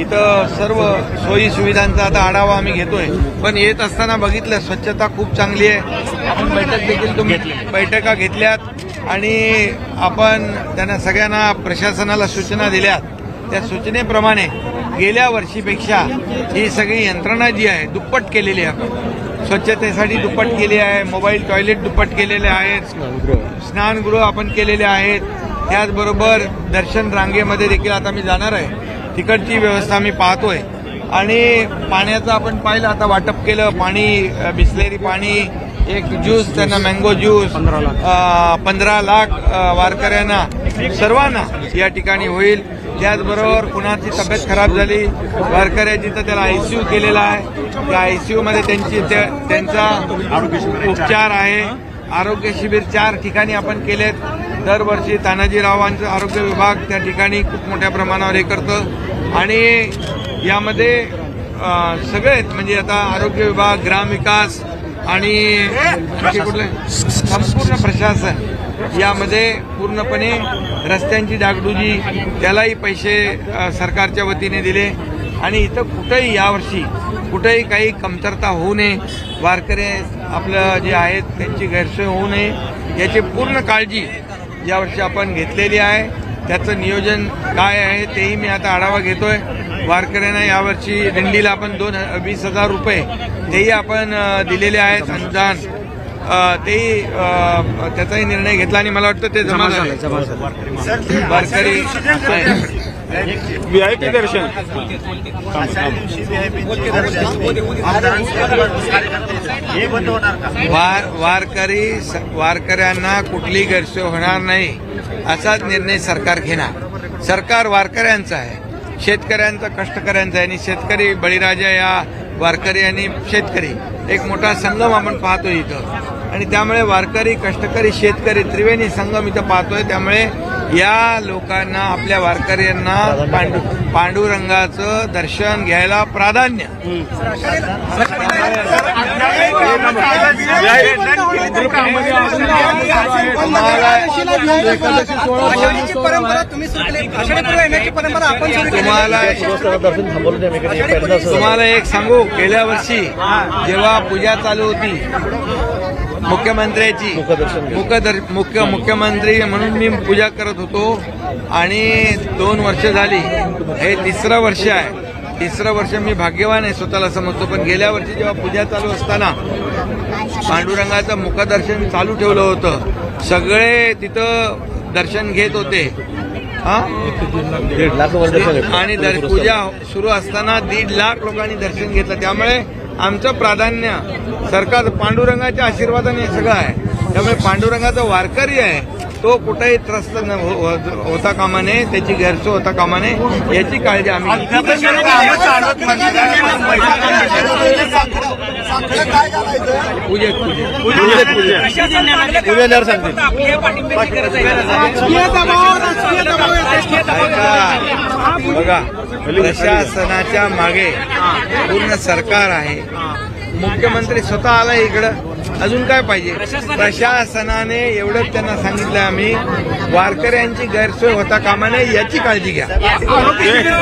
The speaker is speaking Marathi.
इथं सर्व सोयी सुविधांचा आता आढावा आम्ही घेतोय. पण येत असताना बघितलं स्वच्छता खूप चांगली आहे. आपण बैठक देखील तुम्ही बैठका घेतल्यात आणि आपण त्यांना सगळ्यांना प्रशासनाला सूचना दिल्यात त्या सूचनेप्रमाणे गेल्या वर्षीपेक्षा ही सगळी यंत्रणा जी आहे दुप्पट केलेली आहे. आपण स्वच्छतेसाठी दुप्पट केली आहे मोबाईल टॉयलेट दुप्पट केलेले आहेत स्नानगृह आपण केलेले आहेत. त्याचबरोबर दर्शन रांगेमध्ये देखील आता मी जाणार आहे. तिकडची व्यवस्था मी पाहतोय. आणि पाण्याचं आपण पाहिलं आता वाटप केलं पाणी बिसलेरी पाणी एक ज्यूस त्यांना मँगो ज्यूस पंधरा लाख. वारकऱ्यांना सर्वांना या ठिकाणी होईल. त्याचबरोबर कुणाची तब्येत खराब झाली वारकऱ्याची तर त्याला आयसीयू केलेला आहे त्या आयसीयू मध्ये त्यांची त्या- त्यांचा उपचार आहे. आरोग्य शिबिर चार ठिकाणी आपण केलेत. दरवर्षी तानाजीरावांचं आरोग्य विभाग त्या ठिकाणी खूप मोठ्या प्रमाणावर हे करतं. आणि यामध्ये सगळेच म्हणजे आता आरोग्य विभाग ग्रामविकास आणि कुठले? संपूर्ण प्रशासन यामध्ये पूर्णपणे रस्त्यांची डागडुजी त्यालाही पैसे सरकारच्या वतीने दिले. आणि इथं कुठंही यावर्षी कुठंही काही कमतरता होऊ नये. वारकरी आपलं जे आहेत त्यांची गैरसोय होऊ नये. याची पूर्ण काळजी यावर्षी आपण घेतलेली आहे त्याचं नियोजन काय आहे तेही मी आता आढावा घेतोय वारकऱ्यांना यावर्षी दिंडीला आपण दोन वीस हजार रुपये तेही आपण दिलेले आहेत अनुदान तेही त्याचाही निर्णय घेतला आणि मला वाटतं ते जमा झालं वारकरी व्हीआयपी दर्शन. वार वारकरी वारकऱ्यांना कुठली गैरसोय होणार नाही असाच निर्णय सरकार घेणार. सरकार वारकऱ्यांचा आहे. शेतकऱ्यांचा कष्टकऱ्यांचा आहे. आणि शेतकरी बळीराजा या वारकरी आणि शेतकरी. एक मोठा संगम आपण पाहतोय इथं. आणि त्यामुळे वारकरी कष्टकरी शेतकरी त्रिवेणी संगम इथं पाहतोय. त्यामुळे या लोकांना आपल्या वारकऱ्यांना पांडू पांडुरंगाचं दर्शन घ्यायला प्राधान्य. परंपरा तुम्हाला तुम्हाला एक सांगू गेल्या वर्षी जेव्हा पूजा चालू होती मुख्यमंत्र्याची मुख्य मुख्यमंत्री म्हणून मी पूजा करत होतो. आणि दोन वर्ष झाली. हे तिसरं वर्ष आहे. तिसरं वर्ष मी भाग्यवान आहे स्वतःला समजतो. पण गेल्या वर्षी जेव्हा पूजा चालू असताना पांडुरंगाचं मुखदर्शन चालू ठेवलं होतं. सगळे तिथं दर्शन घेत होते. आणि पूजा सुरू असताना दीड लाख लोकांनी दर्शन घेतलं. त्यामुळे आमचं प्राधान्य सरकार पांडुरंगाच्या आशीर्वादाने सगळं आहे. त्यामुळे पांडुरंगाचा वारकरी आहे. तो कुठेही त्रस्त न हो- हो- होता कामा नये त्याची गैरसोय होता कामा नये याची काळजी आम्ही. पूजेत पूजेत. बघा प्रशासनाच्या मागे पूर्ण सरकार आहे. मुख्यमंत्री स्वतः आला इकडं. अजून काय पाहिजे? प्रशासनाने एवढंच त्यांना सांगितलं आम्ही. वारकऱ्यांची गैरसोय होता कामा नये याची काळजी घ्या.